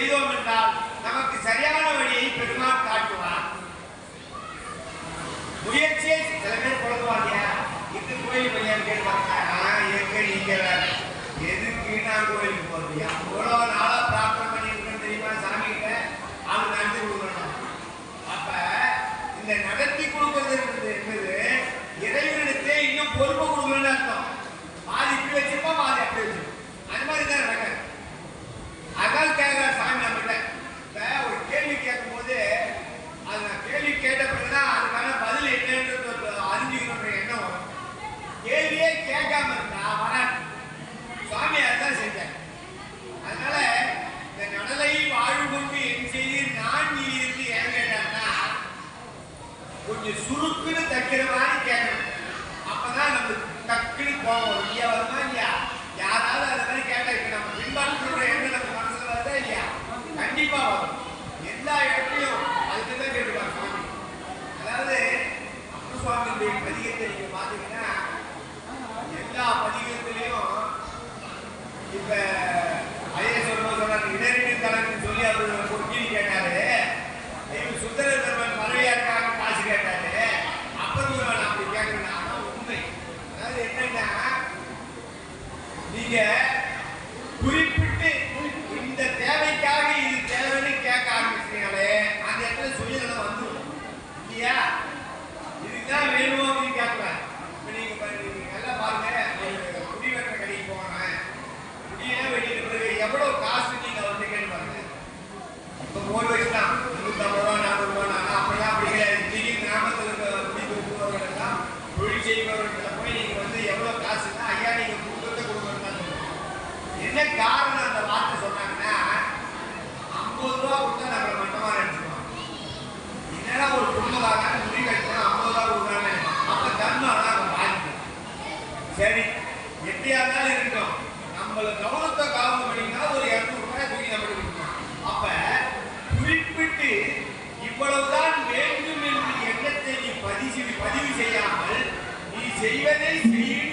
செய்தோம் என்றால் நமக்கு சரியான வழியை பெருமாள் காட்டுவார். முயற்சியை சில பேர் குழம்புவாங்க இது கோயில் பையன் கேட்பாங்க நீங்க எதுக்கு நான் கோயிலுக்கு போறியா எவ்வளவு நாளா பிரார்த்தனை பண்ணிருக்கேன் தெரியுமா சாமி கிட்ட அவங்க நடத்தி கொடுக்கணும் அப்ப இந்த நடத்தி கொடுக்கறது என்பது இறைவனிடத்தே இன்னும் பொறுப்பு கொஞ்சம் சுருக்குன்னு தைக்கிற மாதிரி கேட்கணும். அப்பதான் நம்மளுக்கு டக்குன்னு போவோம் இல்லையா வருமா இல்லையா? யாராவது அதை மாதிரி கேட்டா இப்ப நம்ம பின்பற்றுற எண்ணம் நம்ம மனசுல வருதா இல்லையா? கண்டிப்பா வரும். எல்லா இடத்துலையும் அதுக்கு தான் கேட்டுப்பாங்க சுவாமி. அதாவது அப்புசுவாமியுடைய பதிகத்தை நீங்க பாத்தீங்கன்னா எல்லா பதிகத்திலையும் இப்ப செய்பவர்களை போய் நீங்க வந்து எவ்வளவு காசுன்னா ஐயா நீங்க கொடுக்கறத கொடுக்கணும் என்ன காரணம் அந்த வார்த்தை சொன்னாங்கன்னா ஐம்பது ரூபா கொடுத்தா நம்மளை மட்டமா நினச்சிடுவோம் என்னன்னா ஒரு குடும்பமாக முடிவு கட்டணும் ஐம்பது ரூபா கொடுக்குறாங்க அப்போ தர்மம் ஆனால் பாதிக்கும். சரி எப்படியா இருந்தாலும் இருக்கட்டும். நம்மளை கவனத்தை கவனம் se iba a decir